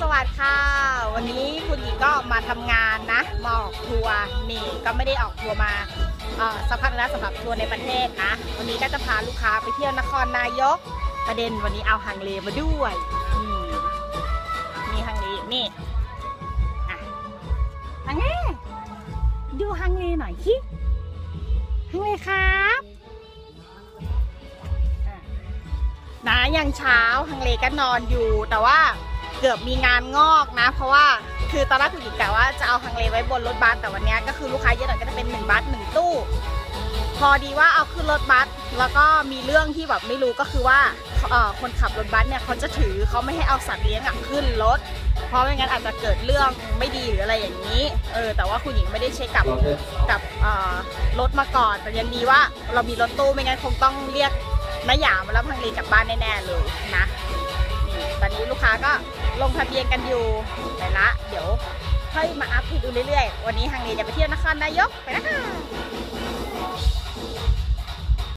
สวัสดิ์ค่ะ วันนี้คุณหญิงก็มาทำงานนะมาออกทัวร์นี่ก็ไม่ได้ออกทัวร์มาสักพักแล้วสำหรับทัวร์ในประเทศนะ วันนี้ก็จะพาลูกค้าไปเที่ยวนครนายก ประเด็นวันนี้เอาฮังเลมาด้วยอืมมีฮังเลนี่อะฮังเลดูฮังเลหน่อยสิฮังเลครับอะนะยังเช้าฮังเลก็นอนอยู่แต่ว่า เกือบมีงานงอกนะ เพราะว่าคือตอนแรกคุณหญิงกะว่าจะเอาฮังเลไว้บนรถบัสแต่วันนี้ก็คือลูกค้าเยอะหน่อยก็จะเป็นหนึ่งบัสหนึ่งตู้ พอดีว่าเอาขึ้นรถบัสแล้วก็มีเรื่องที่แบบไม่รู้ก็คือว่าคนขับรถบัสเนี่ยเขาจะถือเขาไม่ให้เอาสัตว์เลี้ยงอะขึ้นรถ เพราะไม่งั้นอาจจะเกิดเรื่องไม่ดีหรืออะไรอย่างนี้เออแต่ว่าคุณหญิงไม่ได้เช็คกับกับรถมาก่อนแต่ยังดีว่าเรามีรถตู้ไม่งั้นคงต้องเรียกน้าหยามารับฮังเลกลับบ้านแน่ๆเลยนะนี่ตอนนี้ลูกค้าก็ ลงทะเบียนกันอยู่ไปละ เดี๋ยวค่อยมาอัพให้ดูเรื่อยๆ วันนี้ฮังเลจะไปเที่ยวนครนายกไปนะคะ